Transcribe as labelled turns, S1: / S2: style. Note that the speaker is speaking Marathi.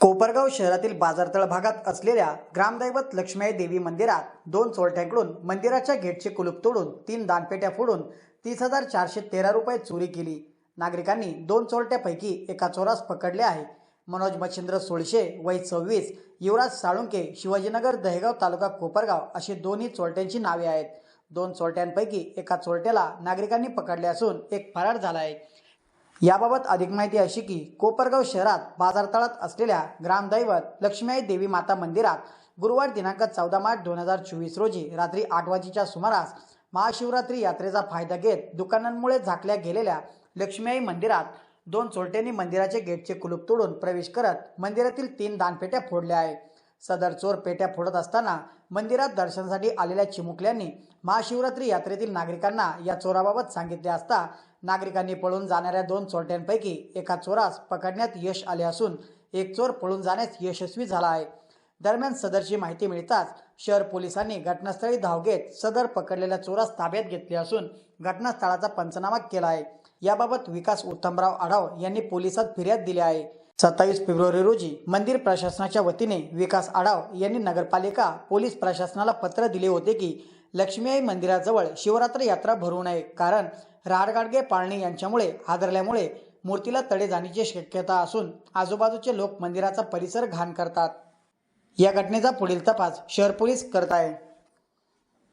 S1: कोपरगाव शहरातील बाजारतळ भागात असलेल्या ग्रामदैवत लक्ष्मी देवी मंदिरात दोन चोरट्यांकडून मंदिराच्या गेटचे कुलूप तोडून तीन दानपेट्या फोडून तीस हजार चारशे तेरा रुपये चोरी केली. नागरिकांनी दोन चोरट्यापैकी एका चोरास पकडले आहे. मनोज मच्छिंद्र सोळशे वय सव्वीस युवराज साळुंके शिवाजीनगर दहेगाव तालुका कोपरगाव अशी दोन्ही चोरट्यांची नावे आहेत. दोन चोरट्यांपैकी एका चोरट्याला नागरिकांनी पकडले असून एक फरार झाला आहे. याबाबत अधिक माहिती अशी की कोपरगाव शहरात बाजारतळात असलेल्या ग्रामदैवत लक्ष्मीआई देवी माता मंदिरात गुरुवार दिनांक चौदा मार्च दोन हजार चोवीस रोजी रात्री आठ वाजेच्या सुमारास महाशिवरात्री यात्रेचा फायदा घेत दुकानांमुळे झाकल्या गेलेल्या लक्ष्मीआई मंदिरात दोन चोरट्यांनी मंदिराचे गेटचे कुलूप तोडून प्रवेश करत मंदिरातील तीन दानपेट्या फोडल्या आहे सदर चोर पेट्या फोडत असताना मंदिरात दर्शनासाठी आलेल्या चिमुकल्यांनी महाशिवरात्री यात्रेतील नागरिकांना या चोराबाबत सांगितले असता नागरिकांनी पळून जाणाऱ्या दोन चोरट्यांपैकी एका चोरास पकडण्यात यश आले असून एक चोर पळून जाण्यास यशस्वी झाला आहे. दरम्यान सदरची माहिती मिळताच शहर पोलिसांनी घटनास्थळी धाव घेत सदर पकडलेल्या चोरास ताब्यात घेतले असून घटनास्थळाचा पंचनामा केला आहे. याबाबत विकास उत्तमराव आढाव यांनी पोलिसात फिर्याद दिली आहे. सत्तावीस फेब्रुवारी रोजी मंदिर प्रशासनाच्या वतीने विकास आढाव यांनी नगरपालिका पोलीस प्रशासनाला पत्र दिले होते की लक्ष्मीआई मंदिराजवळ शिवरात्र यात्रा भरू नये कारण राडगाडगे पाळणे यांच्यामुळे हादरल्यामुळे मूर्तीला तडे जाण्याची शक्यता असून आजूबाजूचे लोक मंदिराचा परिसर घाण करतात. या घटनेचा पुढील तपास शहर पोलीस करत आहे